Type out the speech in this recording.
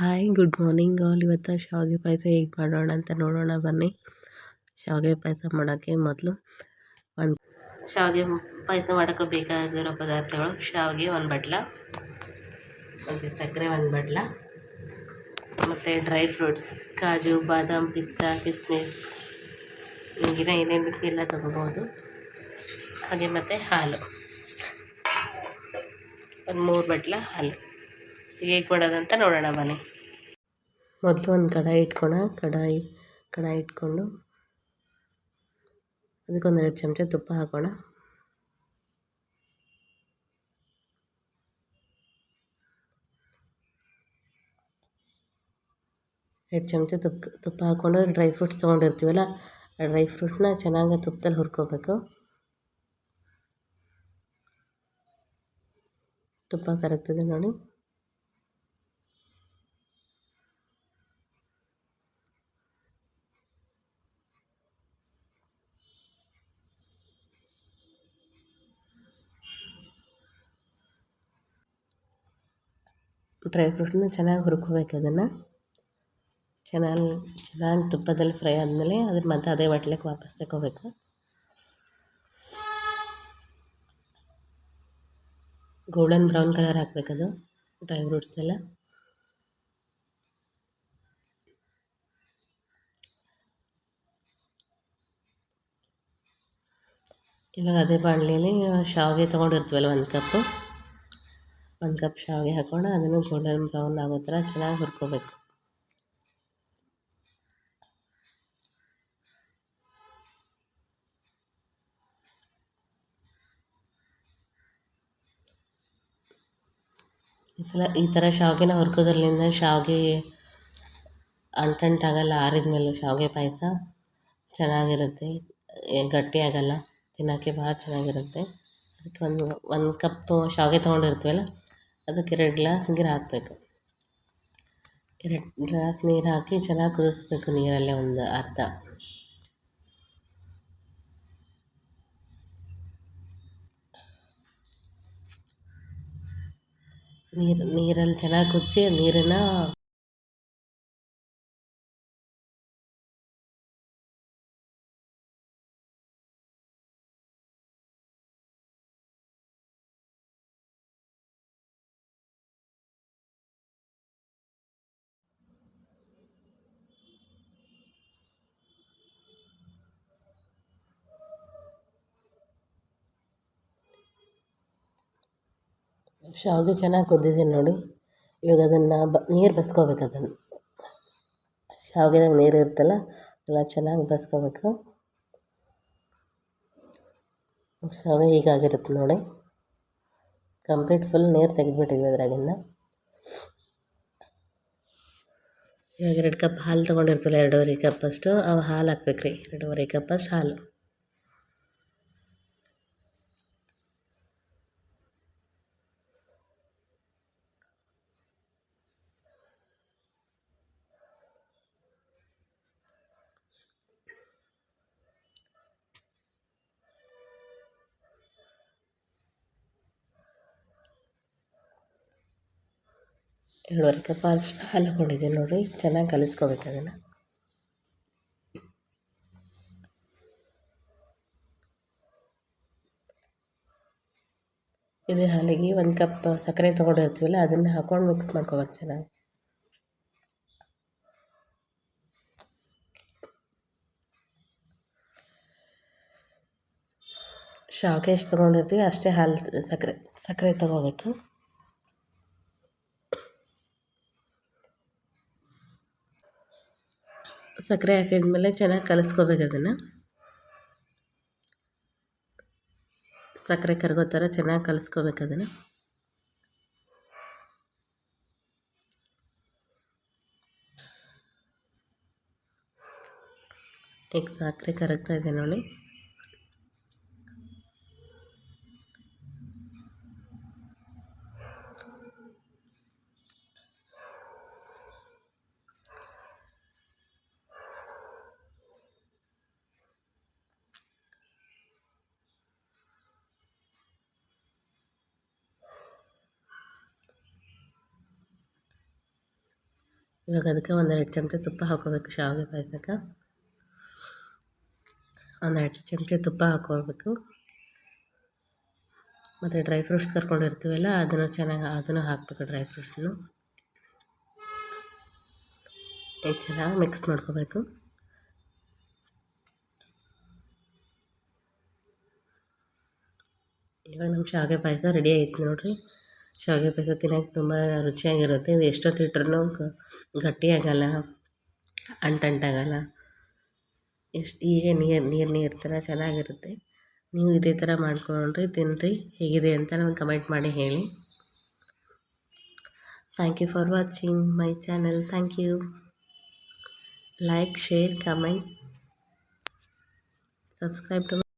Hi, good morning all. ಇವತ್ತು ಶಾವಿಗೆ ಪಾಯಸ ಹೇಗೆ ಮಾಡೋಣ ಅಂತ ನೋಡೋಣ, ಬನ್ನಿ. ಶಾವಿಗೆ ಪಾಯಸ ಮಾಡೋಕ್ಕೆ ಮೊದಲು ಒಂದು ಶಾವಿಗೆ ಪಾಯಸ ಮಾಡೋಕ್ಕೆ ಬೇಕಾಗಿರೋ ಪದಾರ್ಥಗಳು. ಶಾವಿಗೆ ಒಂದು ಬಟ್ಲ, ಮತ್ತು ಸಕ್ಕರೆ ಒಂದು ಬಟ್ಲ, ಮತ್ತು ಡ್ರೈ ಫ್ರೂಟ್ಸ್, ಕಾಜು, ಬಾದಾಮ್, ಪಿಸ್ತಾ, ಕಿಸ್ಮಿಸ್. ಈಗಿನ ಏನೇನು ಬೇಕು ಎಲ್ಲ ತೊಗೋಬೋದು. ಹಾಗೆ ಮತ್ತು ಹಾಲು. ಒಂದು ಮೂರು ಬಟ್ಲ ಹಾಲು. ಹೇಗೆ ಮಾಡೋದಂತ ನೋಡೋಣ, ಬನ್ನಿ. ಮೊದಲು ಒಂದು ಕಡಾಯಿ ಇಟ್ಕೊಳ ಕಡಾಯಿ ಕಡಾಯಿ ಇಟ್ಕೊಂಡು ಅದಕ್ಕೊಂದು ಎರಡು ಚಮಚ ತುಪ್ಪ ಹಾಕೋಣ ಎರಡು ಚಮಚ ತುಪ್ಪ ತುಪ್ಪ ಹಾಕ್ಕೊಂಡು ಡ್ರೈ ಫ್ರೂಟ್ಸ್ ತೊಗೊಂಡಿರ್ತೀವಲ್ಲ ಆ ಡ್ರೈ ಫ್ರೂಟ್ಸ್ನ ಚೆನ್ನಾಗಿ ತುಪ್ಪದಲ್ಲಿ ಹುರ್ಕೋಬೇಕು ತುಪ್ಪ ಕರಗ್ತದೆ ನೋಡಿ ಡ್ರೈ ಫ್ರೂಟ್ನ ಚೆನ್ನಾಗಿ ಹುರ್ಕೋಬೇಕು ಅದನ್ನು. ಚೆನ್ನಾಗಿ ಚೆನ್ನಾಗಿ ತುಪ್ಪದಲ್ಲಿ ಫ್ರೈ ಆದಮೇಲೆ ಅದನ್ನ ಮತ್ತೆ ಅದೇ ಬಟ್ಲಿಗೆ ವಾಪಸ್ ತಗೋಬೇಕು. ಗೋಲ್ಡನ್ ಬ್ರೌನ್ ಕಲರ್ ಹಾಕಬೇಕದು ಡ್ರೈ ಫ್ರೂಟ್ಸ್ ಎಲ್ಲ. ಇವಾಗ ಅದೇ ಬಾಣಲೆಯಲ್ಲಿ ಶಾವಿಗೆ ತೊಗೊಂಡಿರ್ತೀವಲ್ಲ ಒಂದು ಕಪ್ಪು? ಒಂದು ಕಪ್ ಶಾವಿಗೆ ಹಾಕ್ಕೊಂಡು ಅದನ್ನು ಗೋಲ್ಡನ್ ಬ್ರೌನ್ ಆಗೋ ಥರ ಚೆನ್ನಾಗಿ ಹುರ್ಕೋಬೇಕು. ಈ ಥರ ಈ ಥರ ಶಾವಿಗೆನ ಹುರ್ಕೋದ್ರಲ್ಲಿಂದ ಶಾವಿಗೆ ಅಂಟಂಟಾಗಲ್ಲ ಆರಿದ ಮೇಲೂ ಶಾವಿಗೆ ಪಾಯಸ ಚೆನ್ನಾಗಿರುತ್ತೆ. ಗಟ್ಟಿ ಆಗೋಲ್ಲ, ತಿನ್ನೋಕ್ಕೆ ಭಾಳ ಚೆನ್ನಾಗಿರುತ್ತೆ. ಅದಕ್ಕೆ ಒಂದು ಒಂದು ಕಪ್ಪು ಶಾವಿಗೆ ತೊಗೊಂಡಿರ್ತೀವಲ್ಲ ಅದಕ್ಕೆ ಎರಡು ಗ್ಲಾಸ್ ನೀರು ಹಾಕಬೇಕು. ಎರಡು ಗ್ಲಾಸ್ ನೀರು ಹಾಕಿ ಚೆನ್ನಾಗಿ ಕುದಿಸ್ಬೇಕು ನೀರಲ್ಲೇ ಒಂದು ಅರ್ಧ. ನೀರು ನೀರಲ್ಲಿ ಚೆನ್ನಾಗಿ ಕುದಿಸಿ ನೀರನ್ನು ಶಾವಿಗೆ ಚೆನ್ನಾಗಿ ಕುದ್ದಿದೆ ನೋಡಿ. ಇವಾಗ ಅದನ್ನು ಬ, ನೀರು ಬಸ್ಕೋಬೇಕು ಅದನ್ನು. ಶಾವಿಗೆದಾಗ ನೀರು ಇರುತ್ತಲ್ಲ, ಎಲ್ಲ ಚೆನ್ನಾಗಿ ಬಸ್ಕೋಬೇಕು. ಶಾವಿಗೆ ಹೀಗಾಗಿರುತ್ತೆ ನೋಡಿ. ಕಂಪ್ಲೀಟ್ ಫುಲ್ ನೀರು ತೆಗೆದ್ಬಿಟ್ಟಿದ್ವಿ ಅದ್ರಾಗಿಂದ. ಇವಾಗ ಎರಡು ಕಪ್ ಹಾಲು ತೊಗೊಂಡಿರ್ತೀವಲ್ಲ, ಎರಡೂವರೆ ಕಪ್ಪಷ್ಟು ಅವು ಹಾಲು ಹಾಕ್ಬೇಕು ರೀ ಎರಡೂವರೆ ಕಪ್ಪಷ್ಟು ಹಾಲು. ಎರಡೂವರೆ ಕಪ್ ಹಾಲು ಹಾಲು ಹಾಕ್ಕೊಂಡಿದ್ದೀನಿ ನೋಡಿರಿ ಚೆನ್ನಾಗಿ ಕಲಿಸ್ಕೋಬೇಕು ಅದನ್ನು. ಇದು ಹಾಲಿಗೆ ಒಂದು ಕಪ್ ಸಕ್ಕರೆ ತೊಗೊಂಡಿರ್ತೀವಲ್ಲ ಅದನ್ನು ಹಾಕೊಂಡು ಮಿಕ್ಸ್ ಮಾಡ್ಕೋಬೇಕು ಚೆನ್ನಾಗಿ. ಶಾವಿಗೆ ಎಷ್ಟು ತೊಗೊಂಡಿರ್ತೀವಿ, ಅಷ್ಟೇ ಹಾಲು ಸಕ್ಕರೆ ಸಕ್ಕರೆ ತೊಗೋಬೇಕು. ಸಕ್ಕರೆ ಹಾಕಿದ್ಮೇಲೆ ಚೆನ್ನಾಗಿ ಕಲಿಸ್ಕೋಬೇಕು ಅದನ್ನು. ಸಕ್ಕರೆ ಕರಗೋ ಥರ ಚೆನ್ನಾಗಿ ಕಲಿಸ್ಕೋಬೇಕು ಅದನ್ನು. ಈಗ ಸಕ್ಕರೆ ಕರಗ್ತಾ ಇದೆ ನೋಡಿ. ಇವಾಗ ಅದಕ್ಕೆ ಒಂದೆರಡು ಚಮಚ ತುಪ್ಪ ಹಾಕೋಬೇಕು ಶಾವಿಗೆ ಪಾಯಸಕ್ಕೆ. ಒಂದೆರಡು ಚಮಚ ತುಪ್ಪ ಹಾಕ್ಕೊಳ್ಬೇಕು. ಮತ್ತು ಡ್ರೈ ಫ್ರೂಟ್ಸ್ ಕರ್ಕೊಂಡಿರ್ತೀವಲ್ಲ, ಅದನ್ನು ಚೆನ್ನಾಗಿ, ಅದನ್ನು ಹಾಕಬೇಕು ಡ್ರೈ ಫ್ರೂಟ್ಸ್ನು. ಚೆನ್ನಾಗಿ ಮಿಕ್ಸ್ ಮಾಡ್ಕೋಬೇಕು. ಇವಾಗ ನಮ್ಮ ಶಾವಿಗೆ ಪಾಯಸ ರೆಡಿ ಆಯ್ತು ನೋಡಿರಿ. ಶಾವಿಗೆ ಪಾಯಸ ತಿನ್ನೋಕೆ ತುಂಬ ರುಚಿಯಾಗಿರುತ್ತೆ. ಇದು ಎಷ್ಟೊತ್ತು ಇಟ್ರೂ ಗಟ್ಟಿಯಾಗಲ್ಲ, ಅಂಟಂಟಾಗಲ್ಲ. ಎಷ್ಟು ಈಗ ನೀರು ನೀರು ನೀರು ಥರ ಚೆನ್ನಾಗಿರುತ್ತೆ. ನೀವು ಇದೇ ಥರ ಮಾಡ್ಕೊಂಡ್ರಿ ತಿನ್ನಿರಿ ಹೇಗಿದೆ ಅಂತ ನಮಗೆ ಕಮೆಂಟ್ ಮಾಡಿ ಹೇಳಿ. Thank you for watching my channel thank you like share comment subscribe to